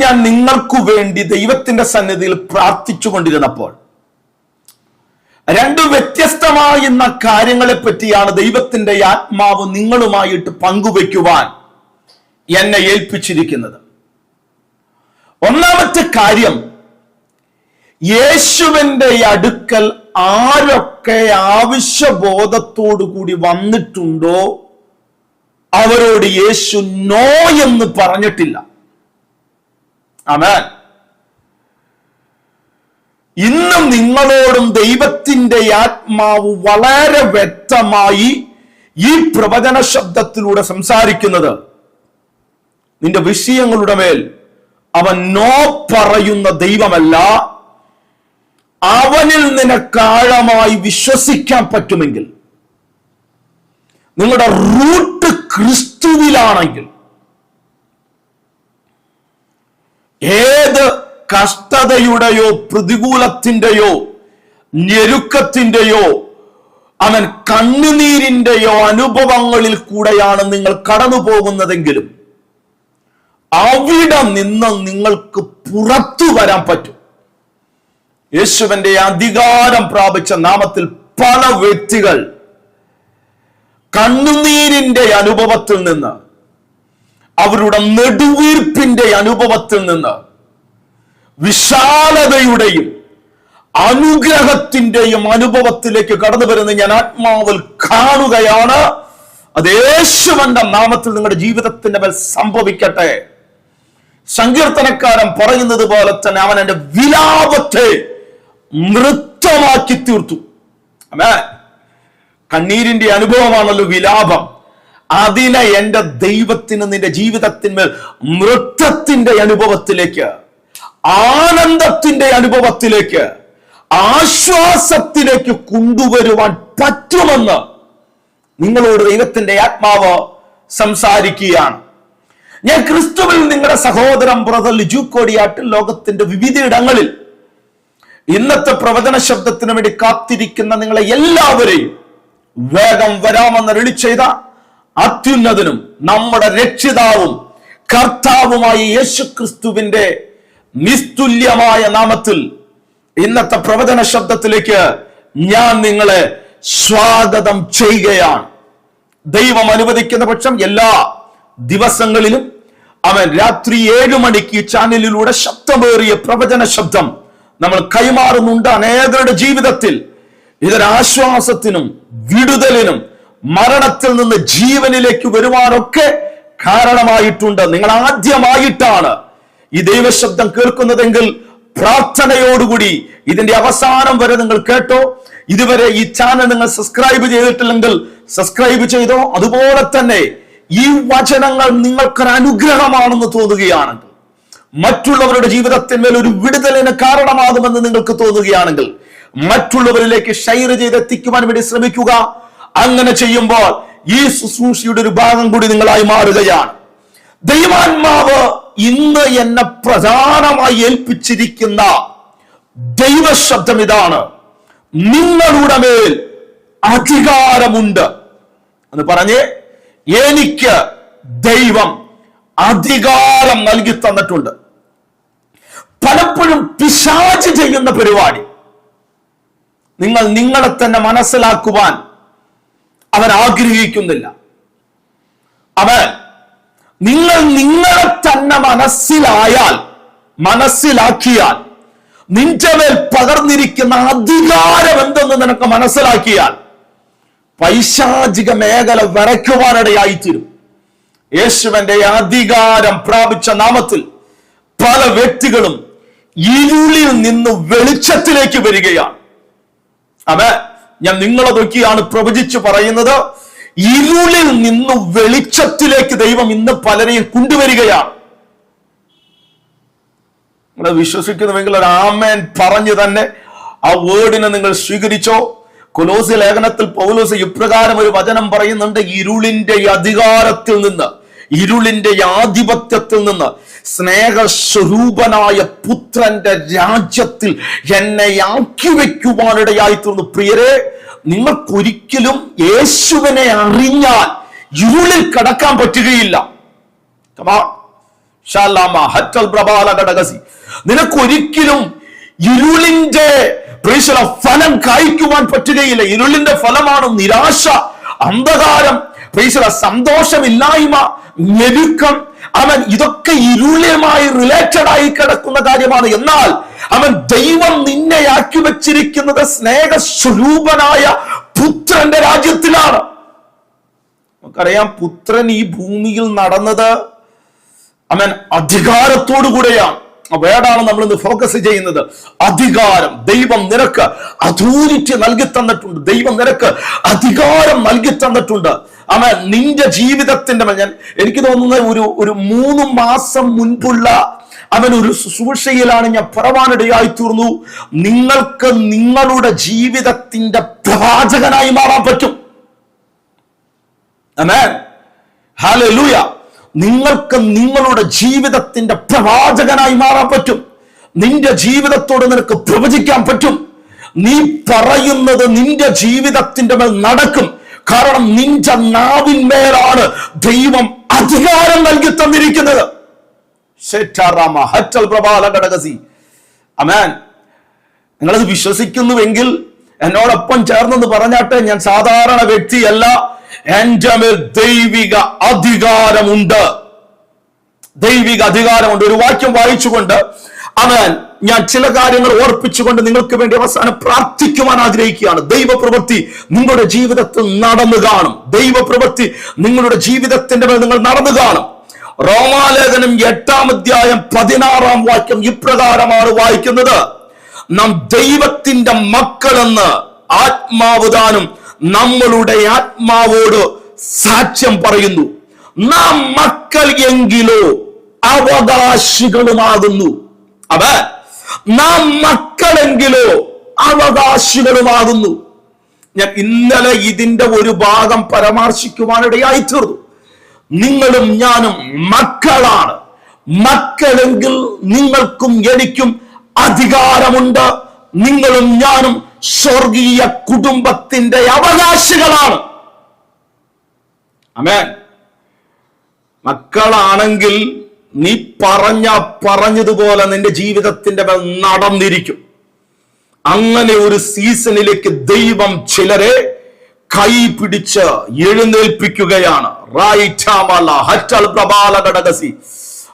ഞാൻ നിങ്ങൾക്കു വേണ്ടി ദൈവത്തിന്റെ സന്നിധിയിൽ പ്രാർത്ഥിച്ചു കൊണ്ടിരുന്നപ്പോൾ രണ്ടു വ്യത്യസ്തമായുന്ന കാര്യങ്ങളെ പറ്റിയാണ് ദൈവത്തിന്റെ ആത്മാവ് നിങ്ങളുമായിട്ട് പങ്കുവെക്കുവാൻ എന്നെ ഏൽപ്പിച്ചിരിക്കുന്നത്. ഒന്നാമത്തെ കാര്യം യേശുവിന്റെ അടുക്കൽ ആരൊക്കെ ആവശ്യബോധത്തോടു കൂടി വന്നിട്ടുണ്ടോ അവരോട് യേശു നോ എന്ന് പറഞ്ഞിട്ടില്ല. അമേൻ ഇന്നും നിങ്ങളോടും ദൈവത്തിന്റെ ആത്മാവ് വളരെ വ്യക്തമായി ഈ പ്രവചന ശബ്ദത്തിലൂടെ സംസാരിക്കുന്നത് നിന്റെ വിഷയങ്ങളുടെ മേൽ അവൻ നോ പറയുന്ന ദൈവമല്ല. അവനിൽ നിനക്കാഴമായി വിശ്വസിക്കാൻ പറ്റുമെങ്കിൽ നിങ്ങളുടെ റൂട്ട് ക്രിസ്തുവിലാണെങ്കിൽ ഏത് കഷ്ടതയുടെയോ പ്രതികൂലത്തിന്റെയോ ഞെരുക്കത്തിന്റെയോ അവൻ കണ്ണുനീരിന്റെയോ അനുഭവങ്ങളിൽ കൂടെയാണ് നിങ്ങൾ കടന്നു പോകുന്നതെങ്കിലും അവിടെ നിന്ന് നിങ്ങൾക്ക് പുറത്തു വരാൻ പറ്റും. യേശുവിന്റെ അധികാരം പ്രാപിച്ച നാമത്തിൽ പല വ്യക്തികൾ കണ്ണുനീരിന്റെ അനുഭവത്തിൽ നിന്ന് അവരുടെ നെടുവീർപ്പിന്റെ അനുഭവത്തിൽ നിന്ന് വിശാലതയുടെയും അനുഗ്രഹത്തിന്റെയും അനുഭവത്തിലേക്ക് കടന്നു വരുന്ന ഞാൻ ആത്മാവിൽ കാണുകയാണ്. അത് യേശുവന്റെ നാമത്തിൽ നിങ്ങളുടെ ജീവിതത്തിന്റെ മേൽ സംഭവിക്കട്ടെ. സങ്കീർത്തനക്കാരൻ പറയുന്നത് പോലെ തന്നെ അവൻ എന്റെ വിലാപത്തെ നൃത്തമാക്കി തീർത്തു. അമേ കണ്ണീരിന്റെ അനുഭവമാണല്ലോ വിലാപം. അതിനെ എന്റെ ദൈവത്തിന് നിന്റെ ജീവിതത്തിന്മേൽ നൃത്തത്തിന്റെ അനുഭവത്തിലേക്ക് ആനന്ദത്തിന്റെ അനുഭവത്തിലേക്ക് ആശ്വാസത്തിലേക്ക് കൊണ്ടുവരുവാൻ പറ്റുമെന്ന് നിങ്ങളോട് ദൈവത്തിന്റെ ആത്മാവ് സംസാരിക്കുകയാണ്. ഞാൻ ക്രിസ്തുവിൽ നിങ്ങളുടെ സഹോദരൻ ബ്രദർ ലിജു കോടിയാട്ട് ലോകത്തിന്റെ വിവിധ ഇടങ്ങളിൽ ഇന്നത്തെ പ്രവചന ശബ്ദത്തിന് വേണ്ടി കാത്തിരിക്കുന്ന നിങ്ങളെ എല്ലാവരെയും വേഗം വരാമെന്ന് രളി ചെയ്ത അത്യുന്നതനും നമ്മുടെ രക്ഷിതാവും കർത്താവുമായ യേശു ക്രിസ്തുവിന്റെ നിസ്തുല്യമായ നാമത്തിൽ ഇന്നത്തെ പ്രവചന ശബ്ദത്തിലേക്ക് ഞാൻ നിങ്ങളെ സ്വാഗതം ചെയ്യുകയാണ്. ദൈവം അനുവദിക്കുന്ന പക്ഷം എല്ലാ ദിവസങ്ങളിലും അവൻ രാത്രി ഏഴു മണിക്ക് ചാനലിലൂടെ ശബ്ദമേറിയ പ്രവചന ശബ്ദം നമ്മൾ കൈമാറുന്നുണ്ട്. അനേകരുടെ ജീവിതത്തിൽ ഇതൊരാശ്വാസത്തിനും വിടുതലിനും മരണത്തിൽ നിന്ന് ജീവനിലേക്ക് വരുവാനൊക്കെ കാരണമായിട്ടുണ്ട്. നിങ്ങൾ ആദ്യമായിട്ടാണ് ഈ ദൈവശബ്ദം കേൾക്കുന്നതെങ്കിൽ പ്രാർത്ഥനയോടുകൂടി ഇതിന്റെ അവസാനം വരെ നിങ്ങൾ കേട്ടോ. ഇതുവരെ ഈ ചാനൽ നിങ്ങൾ സബ്സ്ക്രൈബ് ചെയ്തിട്ടില്ലെങ്കിൽ സബ്സ്ക്രൈബ് ചെയ്തോ. അതുപോലെ തന്നെ ഈ വചനങ്ങൾ നിങ്ങൾക്കൊരു അനുഗ്രഹമാണെന്ന് തോന്നുകയാണെങ്കിൽ മറ്റുള്ളവരുടെ ജീവിതത്തിന്മേൽ ഒരു വിടുതലിന് കാരണമാകുമെന്ന് നിങ്ങൾക്ക് തോന്നുകയാണെങ്കിൽ മറ്റുള്ളവരിലേക്ക് ഷെയർ ചെയ്തെത്തിക്കുവാൻ വേണ്ടി ശ്രമിക്കുക. അങ്ങനെ ചെയ്യുമ്പോൾ ഈ ശുശ്രൂഷയുടെ ഒരു ഭാഗം കൂടി നിങ്ങളായി മാറുകയാണ്. ദൈവാത്മാവ് ഇന്ന് എന്നെ പ്രധാനമായി ഏൽപ്പിച്ചിരിക്കുന്ന ദൈവശബ്ദം ഇതാണ് നിങ്ങളുടെ മേൽ അധികാരമുണ്ട്. എന്ന് പറഞ്ഞ് എനിക്ക് ദൈവം അധികാരം നൽകി തന്നിട്ടുണ്ട്. പലപ്പോഴും പിശാച് ചെയ്യുന്ന പരിപാടി. നിങ്ങൾ നിങ്ങളെ തന്നെ മനസ്സിലാക്കുവാൻ അവൻ ആഗ്രഹിക്കുന്നില്ല. അവൻ നിങ്ങൾ നിങ്ങളെ തന്നെ മനസ്സിലായാൽ മനസ്സിലാക്കിയാൽ നിന്റെ മേൽ പകർന്നിരിക്കുന്ന അധികാരം എന്തെന്ന് നിനക്ക് മനസ്സിലാക്കിയാൽ പൈശാചിക മേഖല വരയ്ക്കുവാനിടയായിത്തീരും. യേശുവിന്റെ അധികാരം പ്രാപിച്ച നാമത്തിൽ പല വ്യക്തികളും ഇരുളിൽ നിന്ന് വെളിച്ചത്തിലേക്ക് വരികയാണ്. അവ ഞാൻ നിങ്ങളെ നോക്കിയാണ് പ്രവചിച്ചു പറയുന്നത്. ഇരുളിൽ നിന്ന് വെളിച്ചത്തിലേക്ക് ദൈവം ഇന്ന് പലരെയും കൊണ്ടുവരികയാണ്. നിങ്ങൾ വിശ്വസിക്കുന്നുവെങ്കിൽ ഒരു ആമേൻ പറഞ്ഞു തന്നെ ആ വേർഡിനെ നിങ്ങൾ സ്വീകരിച്ചോ? കൊലോസി ലേഖനത്തിൽ പൗലോസ് ഇപ്രകാരം ഒരു വചനം പറയുന്നുണ്ട് ഇരുളിന്റെ അധികാരത്തിൽ നിന്ന് ഇരുളിന്റെ ആധിപത്യത്തിൽ നിന്ന് സ്നേഹസ്വരൂപനായ പുത്രന്റെ രാജ്യത്തിൽ എന്നെ ആക്കി വയ്ക്കുവാനിടയായി തീർന്നു. പ്രിയരെ നിങ്ങൾക്കൊരിക്കലും യേശുവിനെ അറിഞ്ഞാൽ ഇരുളിൽ കടക്കാൻ പറ്റുകയില്ല. നിനക്കൊരിക്കലും ഇരുളിന്റെ ഫലം കായ്ക്കുവാൻ പറ്റുകയില്ല. ഇരുളിന്റെ ഫലമാണ് നിരാശ അന്ധകാരം സന്തോഷമില്ലായ്മ ഞെരുക്കം. അവൻ ഇതൊക്കെ ഇരുളിയമായി റിലേറ്റഡ് ആയി കിടക്കുന്ന കാര്യമാണ്. എന്നാൽ അവൻ ദൈവം നിന്നെ ആക്കി വെച്ചിരിക്കുന്നത് സ്നേഹസ്വരൂപനായ പുത്രന്റെ രാജ്യത്തിലാണ്. നമുക്കറിയാം പുത്രൻ ഈ ഭൂമിയിൽ നടന്നത് അവൻ അധികാരത്തോടു കൂടെയാണ്. വേടാണ് നമ്മൾ ഇന്ന് ഫോക്കസ് ചെയ്യുന്നത്. അധികാരം. ദൈവം നിനക്ക് അതോറിറ്റി നൽകി തന്നിട്ടുണ്ട് ദൈവം നിനക്ക് അധികാരം നൽകി തന്നിട്ടുണ്ട് അവൻ നിന്റെ ജീവിതത്തിന്റെ ഞാൻ എനിക്ക് തോന്നുന്നത് ഒരു ഒരു മൂന്ന് മാസം മുൻപുള്ള അവൻ ഒരു ശുശ്രൂഷയിലാണ് ഞാൻ പറവാനിടയായി തീർന്നു. നിങ്ങൾക്ക് നിങ്ങളുടെ ജീവിതത്തിന്റെ പ്രവാചകനായി മാറാൻ പറ്റും. നിങ്ങൾക്ക് നിങ്ങളുടെ ജീവിതത്തിന്റെ പ്രവാചകനായി മാറാൻ പറ്റും. നിന്റെ ജീവിതത്തോട് നിനക്ക് പ്രവചിക്കാൻ പറ്റും. നീ പറയുന്നത് നിന്റെ ജീവിതത്തിന്റെ മേൽ നടക്കും. കാരണം നിന്റെ നാവിന്മേലാണ് ദൈവം അധികാരം നൽകി തന്നിരിക്കുന്നത്. നിങ്ങളത് വിശ്വസിക്കുന്നുവെങ്കിൽ എന്നോടൊപ്പം ചേർന്നെന്ന് പറഞ്ഞാട്ടെ ഞാൻ സാധാരണ വ്യക്തിയല്ല. എന്റെ മേൽ ദൈവിക അധികാരമുണ്ട്. ദൈവിക അധികാരമുണ്ട്. ഒരു വാക്യം വായിച്ചുകൊണ്ട് അവൻ ഞാൻ ചില കാര്യങ്ങൾ ഓർപ്പിച്ചുകൊണ്ട് നിങ്ങൾക്ക് വേണ്ടി അവസാനം പ്രാർത്ഥിക്കുവാൻ ആഗ്രഹിക്കുകയാണ്. ദൈവപ്രവൃത്തി നിങ്ങളുടെ ജീവിതത്തിൽ നടന്നു കാണും. ദൈവപ്രവൃത്തി നിങ്ങളുടെ ജീവിതത്തിന്റെ മേൽ നിങ്ങൾ നടന്നു കാണും. റോമാലേഖനം എട്ടാം അധ്യായം പതിനാറാം വാക്യം ഇപ്രകാരമാണ് വായിക്കുന്നത്. നാം ദൈവത്തിന്റെ മക്കളെന്ന് ആത്മാവ് താനും നമ്മളുടെ ആത്മാവോട് സാക്ഷ്യം പറയുന്നു. നാം മക്കൾ എങ്കിലോ അവകാശികളുമാകുന്നു. അവ നാം മക്കളെങ്കിലോ അവകാശികളുമാകുന്നു. ഞാൻ ഇന്നലെ ഇതിന്റെ ഒരു ഭാഗം പരാമർശിക്കുവാനിടയായി തീർന്നു നിങ്ങളും ഞാനും മക്കളാണ്. മക്കളെങ്കിൽ നിങ്ങൾക്കും എനിക്കും അധികാരമുണ്ട്. നിങ്ങളും ഞാനും സ്വർഗീയ കുടുംബത്തിന്റെ അവകാശികളാണ്. അമേ മക്കളാണെങ്കിൽ നീ പറഞ്ഞ പറഞ്ഞതുപോലെ നിന്റെ ജീവിതത്തിന്റെ മേൽ നടന്നിരിക്കും. അങ്ങനെ ഒരു സീസണിലേക്ക് ദൈവം ചിലരെ കൈ പിടിച്ച് എഴുന്നേൽപ്പിക്കുകയാണ്.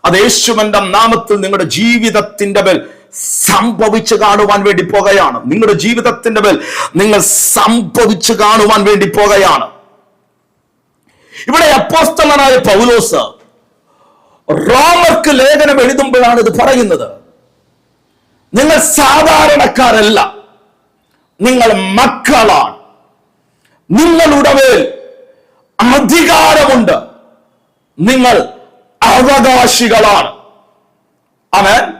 അത് യേശുവന്റെ നാമത്തിൽ നിങ്ങളുടെ ജീവിതത്തിന്റെ മേൽ സംഭവിച്ചു കാണുവാൻ വേണ്ടി പോകുകയാണ്. നിങ്ങളുടെ ജീവിതത്തിന്റെ മേൽ നിങ്ങൾ സംഭവിച്ചു കാണുവാൻ വേണ്ടി പോകുകയാണ്. ഇവിടെ അപ്പോസ്തലനായ പൗലോസ് റോമർക്ക് ലേഖനം എഴുതുമ്പോഴാണ് ഇത് പറയുന്നത്. നിങ്ങൾ സാധാരണക്കാരല്ല. നിങ്ങൾ മക്കളാണ്. നിങ്ങളുടെ മേൽ അധികാരമുണ്ട്. നിങ്ങൾ അവകാശികളാണ്. അവൻ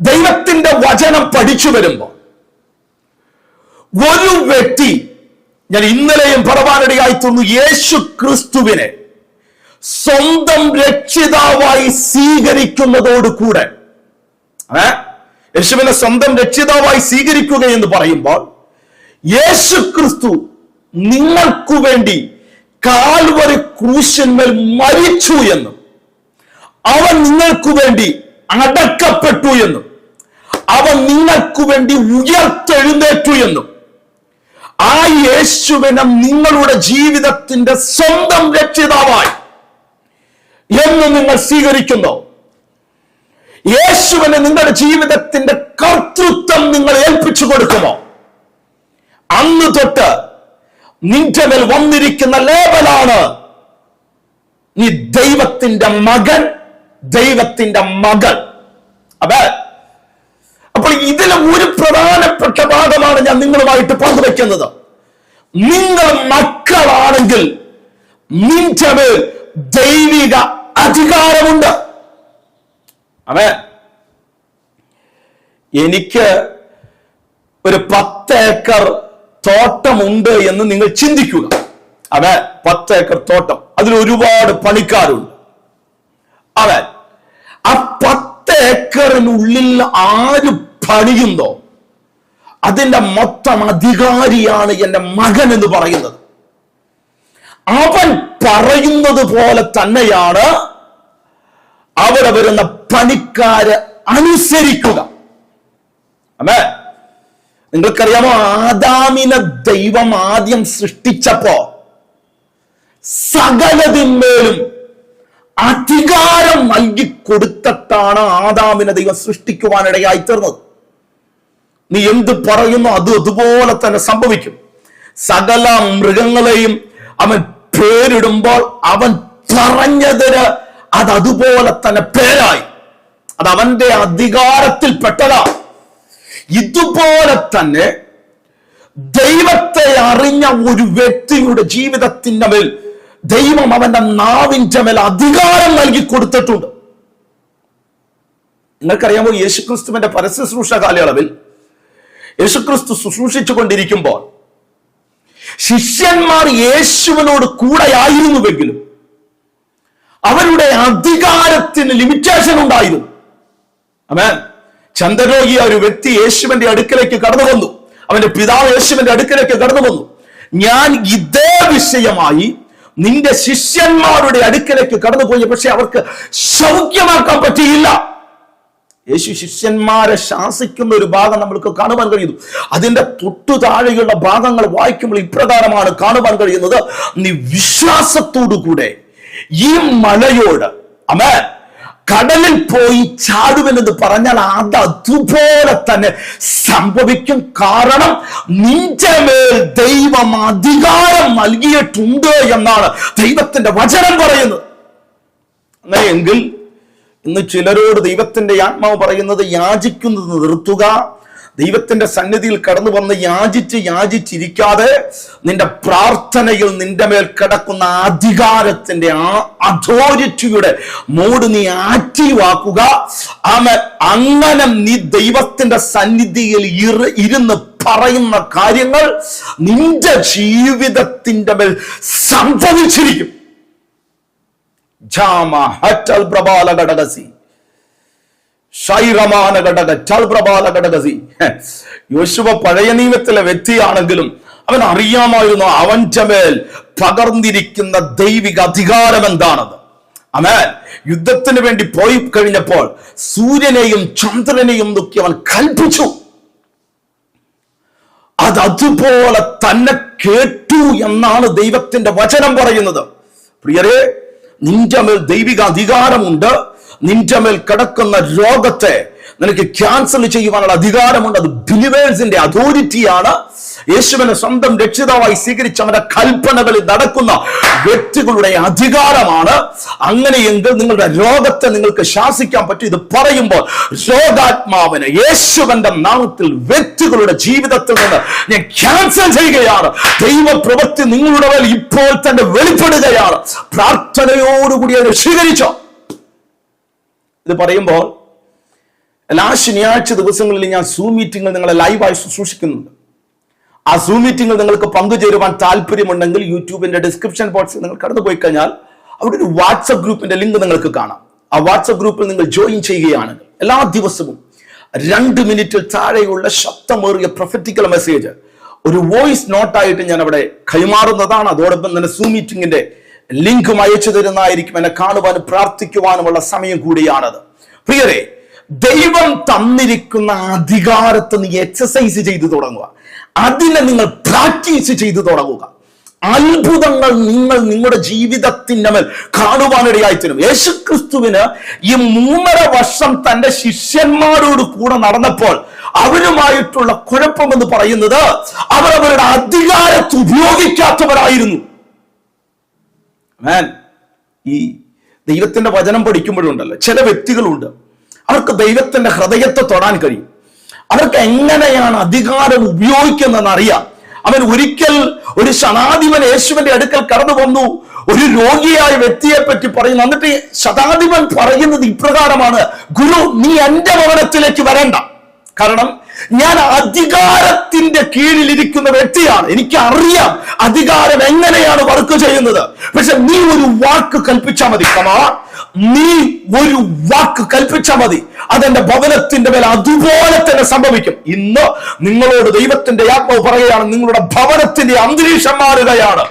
ദൈവത്തിന്റെ വചനം പഠിച്ചു വരുമ്പോൾ ഒരു വ്യക്തി ഞാൻ ഇന്നലെയും പറവാനിടയായി തോന്നുന്നു യേശു ക്രിസ്തുവിനെ സ്വന്തം രക്ഷിതാവായി സ്വീകരിക്കുന്നതോടുകൂടെ ഏ യേശുവിനെ സ്വന്തം രക്ഷിതാവായി സ്വീകരിക്കുക എന്ന് പറയുമ്പോൾ യേശു ക്രിസ്തു നിങ്ങൾക്കു വേണ്ടി കാൽവറി ക്രൂശന്മേൽ മരിച്ചു എന്നും അവൻ നിങ്ങൾക്കു വേണ്ടി അടക്കപ്പെട്ടു എന്നും അവൻ നിങ്ങൾക്കു വേണ്ടി ഉയർത്തെഴുന്നേറ്റു എന്നും ആ യേശുവിനെ നിങ്ങളുടെ ജീവിതത്തിന്റെ സ്വന്തം രക്ഷിതാവായി എന്ന് നിങ്ങൾ സ്വീകരിക്കുന്നു. യേശുവിന് നിങ്ങളുടെ ജീവിതത്തിന്റെ കർത്തൃത്വം നിങ്ങൾ ഏൽപ്പിച്ചു കൊടുക്കുമോ? അന്ന് തൊട്ട് നിന്റെ മേൽ വന്നിരിക്കുന്ന ലേബലാണ് നീ ദൈവത്തിന്റെ മകൻ ദൈവത്തിന്റെ മകൾ. അതെ അപ്പോൾ ഇതിലെ ഒരു പ്രധാനപ്പെട്ട ഭാഗമാണ് ഞാൻ നിങ്ങളുമായിട്ട് പങ്കുവെക്കുന്നത്. നിങ്ങൾ മക്കളാണെങ്കിൽ നിന്റെ ദൈവിക അധികാരമുണ്ട്. അതെ എനിക്ക് ഒരു പത്ത് ഏക്കർ തോട്ടമുണ്ട് എന്ന് നിങ്ങൾ ചിന്തിക്കുക. അവ പത്ത് ഏക്കർ തോട്ടം. അതിൽ ഒരുപാട് പണിക്കാരുണ്ട്. അവൻ ആ പത്ത് ഏക്കറിനുള്ളിൽ ആര് പണിയുന്നോ? അതിന്റെ മൊത്തം അധികാരിയാണ് എന്റെ മകൻ എന്ന് പറയുന്നത്. അവൻ പറയുന്നത് പോലെ തന്നെയാണ് അവിടെ വരുന്ന പണിക്കാര് അനുസരിക്കുക. അമേ നിങ്ങൾക്കറിയാമോ? ആദാമിനെ ദൈവം ആദ്യം സൃഷ്ടിച്ചപ്പോ സകലതിന്മേലും അധികാരം നൽകി കൊടുത്തിട്ടാണ് ആദാമിനെ ദൈവം സൃഷ്ടിക്കുവാനിടയായി തീർന്നത് നീ എന്ത് പറയുന്നു അത് അതുപോലെ തന്നെ സംഭവിക്കും. സകല മൃഗങ്ങളെയും അവൻ പേരിടുമ്പോൾ അവൻ പറഞ്ഞതിന് അത് അതുപോലെ തന്നെ പേരായി. അത് അവന്റെ അധികാരത്തിൽപ്പെട്ടതാ. ഇതുപോലെ തന്നെ ദൈവത്തെ അറിഞ്ഞ ഒരു വ്യക്തിയുടെ ജീവിതത്തിന്റെ മേൽ ദൈവം അവന്റെ നാവിന്റെ മേൽ അധികാരം നൽകി കൊടുത്തിട്ടുണ്ട്. നിങ്ങൾക്കറിയാമോ യേശുക്രിസ്തുവിന്റെ പരസ്യ ശുശ്രൂഷ കാലയളവിൽ യേശുക്രിസ്തു ശുശ്രൂഷിച്ചു കൊണ്ടിരിക്കുമ്പോൾ ശിഷ്യന്മാർ യേശുവിനോട് കൂടെയായിരുന്നുവെങ്കിലും അവരുടെ അധികാരത്തിന് ലിമിറ്റേഷൻ ഉണ്ടായിരുന്നു. അമേ ചന്ദ്രരോഗിയ ഒരു വ്യക്തി യേശുവിന്റെ അടുക്കലേക്ക് കടന്നു വന്നു അവന്റെ പിതാവ് യേശുവിന്റെ അടുക്കലേക്ക് കടന്നു വന്നു ഞാൻ ഇതേ വിഷയമായി നിന്റെ ശിഷ്യന്മാരുടെ അടുക്കലേക്ക് കടന്നു പോയി പക്ഷെ അവർക്ക് സൗഖ്യമാക്കാൻ പറ്റിയില്ല. യേശു ശിഷ്യന്മാരെ ശാസിക്കുന്ന ഒരു ഭാഗം നമ്മൾക്ക് കാണുവാൻ കഴിയുന്നു. അതിന്റെ തൊട്ടു താഴെയുള്ള ഭാഗങ്ങൾ വായിക്കുമ്പോൾ ഇപ്രകാരമാണ് കാണുവാൻ കഴിയുന്നത്. നീ വിശ്വാസത്തോടു കൂടെ ഈ മലയോട് അമേ കടലിൽ പോയി ചാടുവെന്ന് പറഞ്ഞാൽ അത് അതുപോലെ തന്നെ സംഭവിക്കും. കാരണം നിന്റെ ദൈവം അധികാരം നൽകിയിട്ടുണ്ട് എന്നാണ് ദൈവത്തിന്റെ വചനം പറയുന്നത്. അങ്ങനെയെങ്കിൽ ഇന്ന് ചിലരോട് ദൈവത്തിന്റെ ആത്മാവ് പറയുന്നത് യാചിക്കുന്നത് നിർത്തുക. ദൈവത്തിന്റെ സന്നിധിയിൽ കടന്നു വന്ന് യാചിച്ച് യാചിച്ചിരിക്കാതെ നിന്റെ പ്രാർത്ഥനയിൽ നിന്റെ മേൽ കിടക്കുന്ന അധികാരത്തിന്റെ ആ അതോറിറ്റിയുടെ മൂട് നീ ആറ്റി വാക്കുക ആമ അങ്ങനെ നീ ദൈവത്തിന്റെ സന്നിധിയിൽ ഇരുന്ന് പറയുന്ന കാര്യങ്ങൾ നിന്റെ ജീവിതത്തിന്റെ മേൽ സംഭവിച്ചിരിക്കും. യോശുവ പഴയ നിയമത്തിലെ വ്യക്തിയാണെങ്കിലും അവൻ അറിയാമായിരുന്നു അവന്റെ മേൽ പകർന്നിരിക്കുന്ന ദൈവിക അധികാരം എന്താണത്. അമേൻ. യുദ്ധത്തിന് വേണ്ടി പോയി കഴിഞ്ഞപ്പോൾ സൂര്യനെയും ചന്ദ്രനെയും നോക്കി അവൻ കൽപ്പിച്ചു. അത് അതുപോലെ തന്നെ കേട്ടു എന്നാണ് ദൈവത്തിന്റെ വചനം പറയുന്നത്. പ്രിയരെ നിന്റെ മേൽ ദൈവിക അധികാരമുണ്ട് നിന്റെ മേൽ കിടക്കുന്ന രോഗത്തെ നിനക്ക് ക്യാൻസൽ ചെയ്യുവാനുള്ള അധികാരമുണ്ട്. അത് ബിലിവേഴ്സിന്റെ അതോറിറ്റിയാണ് യേശുവിനെ സ്വന്തം രക്ഷിതാവായി സ്വീകരിച്ച അവന്റെ കൽപ്പനകളിൽ നടക്കുന്ന വ്യക്തികളുടെ അധികാരമാണ്. അങ്ങനെയെങ്കിൽ നിങ്ങളുടെ രോഗത്തെ നിങ്ങൾക്ക് ശാസിക്കാൻ പറ്റും. ഇത് പറയുമ്പോൾ രോഗാത്മാവിന് യേശുവന്റെ നാമത്തിൽ വ്യക്തികളുടെ ജീവിതത്തിൽ നിന്ന് ഞാൻ ക്യാൻസൽ ചെയ്യുകയാണ്. ദൈവ പ്രവൃത്തി നിങ്ങളുടെ മേൽ ഇപ്പോൾ തന്നെ വെളിപ്പെടുകയാണ്. പ്രാർത്ഥനയോടുകൂടി അത് സ്വീകരിച്ചോ. ഇത് പറയുമ്പോൾ എല്ലാ ശനിയാഴ്ച ദിവസങ്ങളിൽ ഞാൻ സൂ മീറ്റിംഗിൽ നിങ്ങളെ ലൈവായി ശുശ്രൂഷിക്കുന്നുണ്ട്. ആ സൂ മീറ്റിംഗിൽ നിങ്ങൾക്ക് പങ്കുചേരുവാൻ താല്പര്യമുണ്ടെങ്കിൽ യൂട്യൂബിന്റെ ഡിസ്ക്രിപ്ഷൻ ബോക്സിൽ നിങ്ങൾ കടന്നു പോയി കഴിഞ്ഞാൽ അവിടെ ഒരു വാട്സപ്പ് ഗ്രൂപ്പിന്റെ ലിങ്ക് നിങ്ങൾക്ക് കാണാം. ആ വാട്സപ്പ് ഗ്രൂപ്പിൽ നിങ്ങൾ ജോയിൻ ചെയ്യുകയാണെങ്കിൽ എല്ലാ ദിവസവും രണ്ട് മിനിറ്റിൽ താഴെയുള്ള ശബ്ദമേറിയ പ്രൊഫറ്റിക്കൽ മെസ്സേജ് ഒരു വോയിസ് നോട്ടായിട്ട് ഞാൻ അവിടെ കൈമാറുന്നതാണ്. അതോടൊപ്പം തന്നെ സൂ മീറ്റിംഗിന്റെ ലിങ്കും അയച്ചു തരുന്നതായിരിക്കും. എന്നെ കാണുവാനും പ്രാർത്ഥിക്കുവാനുമുള്ള സമയം കൂടിയാണത്. പ്രിയരെ ദൈവം തന്നിരിക്കുന്ന അധികാരത്തെ നീ എക്സസൈസ് ചെയ്തു തുടങ്ങുക. അതിനെ നിങ്ങൾ പ്രാക്ടീസ് ചെയ്തു തുടങ്ങുക. അത്ഭുതങ്ങൾ നിങ്ങൾ നിങ്ങളുടെ ജീവിതത്തിന്റെ മേൽ കാണുവാനിടയായി തരും യേശുക്രിസ്തുവിന് ഈ മൂന്നര വർഷം തന്റെ ശിഷ്യന്മാരോട് കൂടെ നടന്നപ്പോൾ അവരുമായിട്ടുള്ള കുഴപ്പമെന്ന് പറയുന്നത് അവർ അവരുടെ അധികാരത്തെ ഉപയോഗിക്കാത്തവരായിരുന്നു. ഈ ദൈവത്തിന്റെ വചനം പഠിക്കുമ്പോഴുണ്ടല്ലോ. ചില വ്യക്തികളുണ്ട്. അവർക്ക് ദൈവത്തിന്റെ ഹൃദയത്തെ തൊടാൻ കഴിയും. അവർക്ക് എങ്ങനെയാണ് അധികാരം ഉപയോഗിക്കുന്നതെന്ന് അറിയാം. അവൻ ഒരിക്കൽ ഒരു ശതാധിപൻ യേശുവിന്റെ അടുക്കൽ കടന്നു വന്നു. ഒരു രോഗിയായ വ്യക്തിയെ പറ്റി പറയുന്നു. എന്നിട്ട് ശതാധിപൻ പറയുന്നത് ഇപ്രകാരമാണ് ഗുരു നീ എന്റെ ഭവനത്തിലേക്ക് വരണ്ട. കാരണം ഞാൻ അധികാരത്തിന്റെ കീഴിൽ ഇരിക്കുന്ന വ്യക്തിയാണ്. എനിക്ക് അറിയാം അധികാരം എങ്ങനെയാണ് വർക്ക് ചെയ്യുന്നത്. പക്ഷെ നീ ഒരു വാക്ക് കൽപ്പിച്ചാൽ മതി. കമാ നീ ഒരു വാക്ക് കൽപ്പിച്ചാൽ മതി. അതെന്റെ ഭവനത്തിന്റെ മേൽ അതുപോലെ തന്നെ സംഭവിക്കും. ഇന്ന് നിങ്ങളോട് ദൈവത്തിന്റെ ആത്മാവ് പറയുകയാണ് നിങ്ങളുടെ ഭവനത്തിന്റെ അന്തരീക്ഷം മാറുകയാണ്.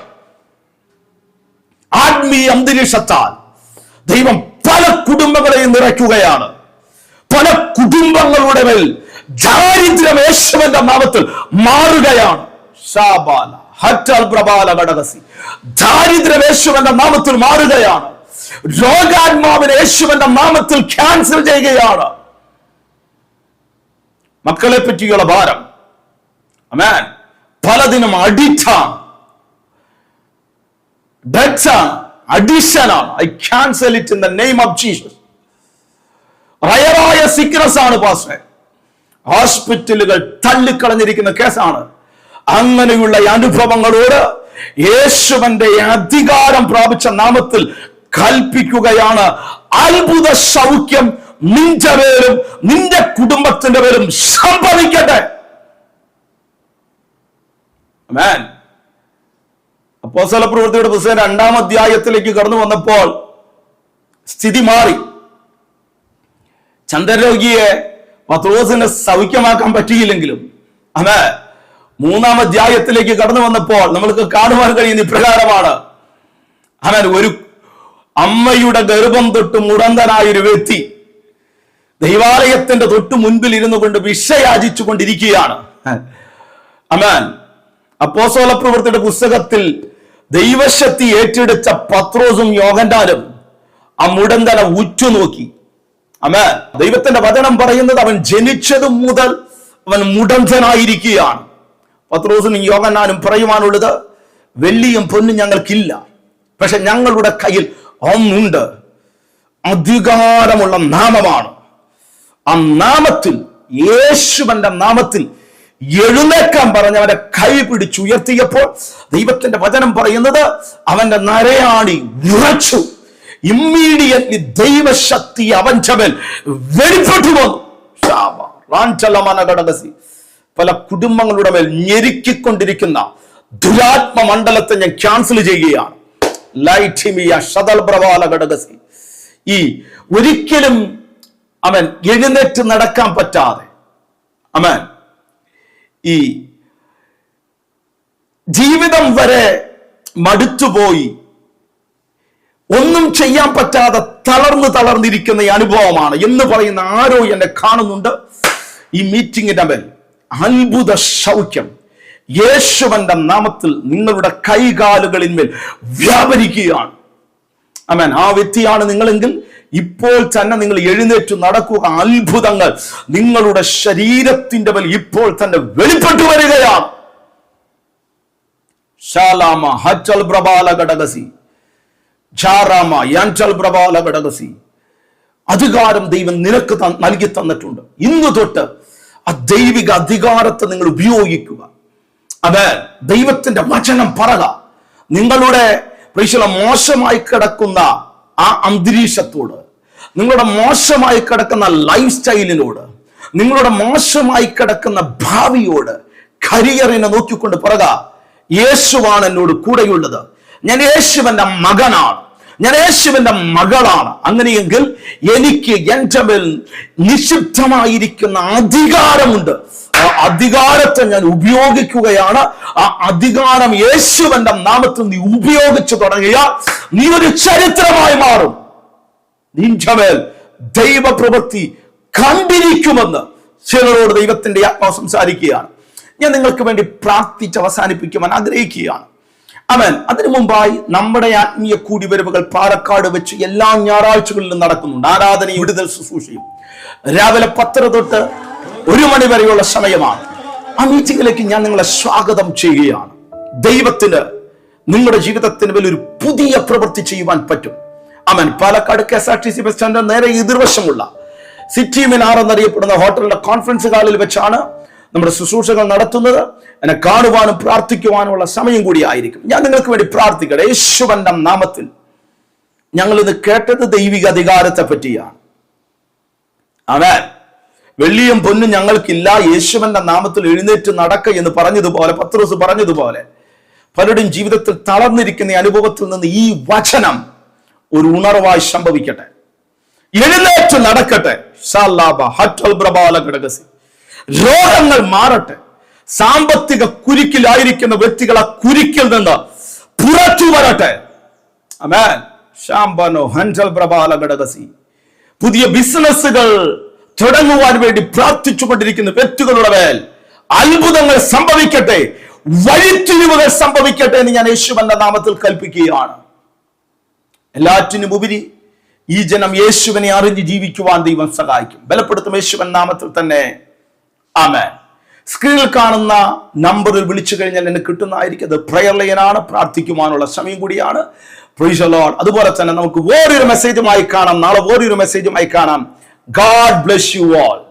ആത്മീയ അന്തരീക്ഷത്താൽ ദൈവം പല കുടുംബങ്ങളെയും നിറയ്ക്കുകയാണ്. പല കുടുംബങ്ങളുടെ മേൽ ദാരിദ്ര്യം യേശുവിന്റെ നാമത്തിൽ മാറുകയാണ്. ശാബാല ഹറ്റൽ പ്രബാല ഘടകസി യേശുവിന്റെ നാമത്തിൽ മാറുകയാണ്. രോഗാത്മാവിനെ യേശുവിന്റെ നാമത്തിൽ ക്യാൻസൽ ചെയ്യുകയാണ്. മക്കളെ പറ്റിയുള്ള ഭാരം. അമേൻ പലതിനും അഡിക്റ്റാണ്. ഡ്രഗ്സ് ആണ് അഡിഷൻ ആണ് I cancel it in the name of Jesus. റയറായ sickness ആണ് പാസ്റ്റർ ഹോസ്പിറ്റലുകൾ തള്ളിക്കളഞ്ഞിരിക്കുന്ന കേസാണ്. അങ്ങനെയുള്ള അനുഭവങ്ങളോട് യേശുവന്റെ അധികാരം പ്രാപിച്ച നാമത്തിൽ കൽപ്പിക്കുകയാണ്. അത്ഭുത സൗഖ്യം നിന്റെ പേരും നിന്റെ കുടുംബത്തിന്റെ പേരും സംഭവിക്കട്ടെ. അപ്പോസല പ്രവൃത്തിയുടെ പുസ്തകം രണ്ടാം അധ്യായത്തിലേക്ക് കടന്നു വന്നപ്പോൾ സ്ഥിതി മാറി. ചന്ദ്രരോഗിയെ പത്രോസിനെ സൗഖ്യമാക്കാൻ പറ്റിയില്ലെങ്കിലും അതെ മൂന്നാം അധ്യായത്തിലേക്ക് കടന്നു വന്നപ്പോൾ നമ്മൾക്ക് കാണുവാൻ കഴിയുന്ന ഇപ്രകാരമാണ്. അവൻ ഒരു അമ്മയുടെ ഗർഭം തൊട്ട് മുടന്തനായ ഒരു വ്യക്തി ദൈവാലയത്തിന്റെ തൊട്ട് മുൻപിൽ ഇരുന്നു കൊണ്ട് വിഷയാചിച്ചു കൊണ്ടിരിക്കുകയാണ്. അമാൻ അപ്പോസോല പ്രവൃത്തിയുടെ പുസ്തകത്തിൽ ദൈവശക്തി ഏറ്റെടുത്ത പത്രോസും യോഗന്റാലും ആ മുടന്തനെ ഉറ്റുനോക്കി. അമേ ദൈവത്തിന്റെ വചനം പറയുന്നത് അവൻ ജനിച്ചതു മുതൽ അവൻ മുടന്തനായിരിക്കുകയാണ്. പത്രോസിനും യോഗനാനും പറയുവാനുള്ളത് വെള്ളിയും പൊന്നും ഞങ്ങൾക്കില്ല. പക്ഷെ ഞങ്ങളുടെ കയ്യിൽ ഒന്നുണ്ട് അധികാരമുള്ള നാമമാണ്. ആ നാമത്തിൽ യേശുവന്റെ നാമത്തിൽ എഴുന്നേക്കാൻ പറഞ്ഞ് അവന്റെ കൈ പിടിച്ചുയർത്തിയപ്പോൾ ദൈവത്തിന്റെ വചനം പറയുന്നത് അവന്റെ നരയാണി വിറച്ചു ഇമ്മീഡിയറ്റ്ലി ദൈവശക്തി അവന്റെ മേൽ വെളിപ്പെട്ടു വന്നു. പല കുടുംബങ്ങളുടെ മേൽ ഞെരുക്കിക്കൊണ്ടിരിക്കുന്ന ദുരാത്മ മണ്ഡലത്തെ ഞാൻ ക്യാൻസൽ ചെയ്യുകയാണ്. ഈ ഒരിക്കലും അവൻ എഴുന്നേറ്റ് നടക്കാൻ പറ്റാതെ. അവൻ ഈ ജീവിതം വരെ മടുത്തുപോയി ഒന്നും ചെയ്യാൻ പറ്റാതെ തളർന്ന് തളർന്നിരിക്കുന്ന അനുഭവമാണ് എന്ന് പറയുന്ന ആരോ എന്നെ കാണുന്നുണ്ട്. ഈ മീറ്റിംഗിന്റെ മേൽ അത്ഭുത സൗഖ്യം യേശുവന്റെ നാമത്തിൽ നിങ്ങളുടെ കൈകാലുകളിന്മേൽ വ്യാപരിക്കുകയാണ്. അമേൻ ആ വ്യക്തിയാണ് നിങ്ങളെങ്കിൽ ഇപ്പോൾ തന്നെ നിങ്ങൾ എഴുന്നേറ്റ് നടക്കുക. അത്ഭുതങ്ങൾ നിങ്ങളുടെ ശരീരത്തിന്റെ മേൽ ഇപ്പോൾ തന്നെ വെളിപ്പെട്ടു വരികയാണ്. ശാലാമ ഹച്ചൽ പ്രബാല ഘടകസി ഝാറാമ യാൻചൽ പ്രബാല അധികാരം ദൈവം നിനക്ക് നൽകി തന്നിട്ടുണ്ട്. ഇന്ന് തൊട്ട് ആ ദൈവിക അധികാരത്തെ നിങ്ങൾ ഉപയോഗിക്കുക. അത് ദൈവത്തിന്റെ വചനം പറക. നിങ്ങളുടെ പ്രീശല മോശമായി കിടക്കുന്ന ആ അന്തരീക്ഷത്തോട് നിങ്ങളുടെ മോശമായി കിടക്കുന്ന ലൈഫ് സ്റ്റൈലിനോട് നിങ്ങളുടെ മോശമായി കിടക്കുന്ന ഭാവിയോട് കരിയറിനെ നോക്കിക്കൊണ്ട് പറക. യേശുവാണ് എന്നോട് കൂടെയുള്ളത്. ഞാൻ യേശുവിന്റെ മകനാണ്. ഞാൻ യേശുവിന്റെ മകളാണ്. അങ്ങനെയെങ്കിൽ എനിക്ക് എന്റെ മേൽ നിഷിദ്ധമായിരിക്കുന്ന അധികാരമുണ്ട്. ആ അധികാരത്തെ ഞാൻ ഉപയോഗിക്കുകയാണ്. ആ അധികാരം യേശുവിന്റെ നാമത്തിൽ നീ ഉപയോഗിച്ചു തുടങ്ങിയ നീ ഒരു ചരിത്രമായി മാറും. നിന്റെ മേൽ ദൈവപ്രവൃത്തി കണ്ടിരിക്കുമെന്ന് ചിലരോട് ദൈവത്തിന്റെ ആത്മാവ് സംസാരിക്കുകയാണ്. ഞാൻ നിങ്ങൾക്ക് വേണ്ടി പ്രാർത്ഥിച്ച് അവസാനിപ്പിക്കുവാൻ ആഗ്രഹിക്കുകയാണ്. അവൻ അതിനു മുമ്പായി നമ്മുടെ ആത്മീയ കൂടിവരവുകൾ പാലക്കാട് വെച്ച് എല്ലാ ഞായറാഴ്ചകളിലും നടക്കുന്നുണ്ട്. ആരാധനയും വിടുതൽ ശുശ്രൂഷയും. രാവിലെ പത്തര തൊട്ട് ഒരു മണി വരെയുള്ള സമയമാണ്. ആ മീറ്റിംഗിലേക്ക് ഞാൻ നിങ്ങളെ സ്വാഗതം ചെയ്യുകയാണ്. ദൈവത്തിന് നിങ്ങളുടെ ജീവിതത്തിന് ഒരു പുതിയ പ്രവൃത്തി ചെയ്യുവാൻ പറ്റും. അവൻ Palakkad K S R T C bus stand നേരെ എതിർവശമുള്ള സിറ്റി മിനാർ എന്നറിയപ്പെടുന്ന ഹോട്ടലിന്റെ കോൺഫറൻസ് ഹാളിൽ വെച്ചാണ് നമ്മുടെ ശുശ്രൂഷകൾ നടത്തുന്നത് എന്നെ കാണുവാനും പ്രാർത്ഥിക്കുവാനുമുള്ള സമയം കൂടി ആയിരിക്കും. ഞാൻ നിങ്ങൾക്ക് വേണ്ടി പ്രാർത്ഥിക്കട്ടെ. യേശുവന്റെ നാമത്തിൽ ഞങ്ങൾ ഇത് കേട്ടത് ദൈവിക അധികാരത്തെ പറ്റിയാണ്. അവൻ വെള്ളിയും പൊന്നും ഞങ്ങൾക്കില്ല. യേശുവന്റെ നാമത്തിൽ എഴുന്നേറ്റ് നടക്ക എന്ന് പറഞ്ഞതുപോലെ പത്രോസ് പറഞ്ഞതുപോലെ പലരുടെയും ജീവിതത്തിൽ തളർന്നിരിക്കുന്ന അനുഭവത്തിൽ നിന്ന് ഈ വചനം ഒരു ഉണർവായി സംഭവിക്കട്ടെ. എഴുന്നേറ്റ് നടക്കട്ടെ. ഹറ്റൽ പ്രബാല ഘടകസി രോഗങ്ങൾ മാറട്ടെ. സാമ്പത്തിക കുരുക്കിലായിരിക്കുന്ന വ്യക്തികൾ ആ കുരുക്കിൽ നിന്ന് പുറത്തു വരട്ടെ. ഹൻജൽ പുതിയ ബിസിനസ്സുകൾ തുടങ്ങുവാൻ വേണ്ടി പ്രാർത്ഥിച്ചുകൊണ്ടിരിക്കുന്ന വ്യക്തികളുടെ മേൽ അത്ഭുതങ്ങൾ സംഭവിക്കട്ടെ. വഴിത്തിരിവുകൾ സംഭവിക്കട്ടെ എന്ന് ഞാൻ യേശുവന്റെ നാമത്തിൽ കൽപ്പിക്കുകയാണ്. എല്ലാറ്റിനും ഉപരി ഈ ജനം യേശുവിനെ അറിഞ്ഞ് ജീവിക്കുവാൻ ദൈവം സഹായിക്കും. ബലപ്പെടുത്തും യേശുവൻ നാമത്തിൽ തന്നെ. ആമേൻ. സ്ക്രീനിൽ കാണുന്ന നമ്പറിൽ വിളിച്ചു കഴിഞ്ഞാൽ എന്നെ കിട്ടുന്നതായിരിക്കും. അത് പ്രയർ ലൈനാണ് പ്രാർത്ഥിക്കുവാനുള്ള സമയം കൂടിയാണ്. Lord. അതുപോലെ തന്നെ നമുക്ക് വേറൊരു മെസ്സേജുമായി കാണാം. നാളെ വേറൊരു മെസ്സേജുമായി കാണാം. God bless you all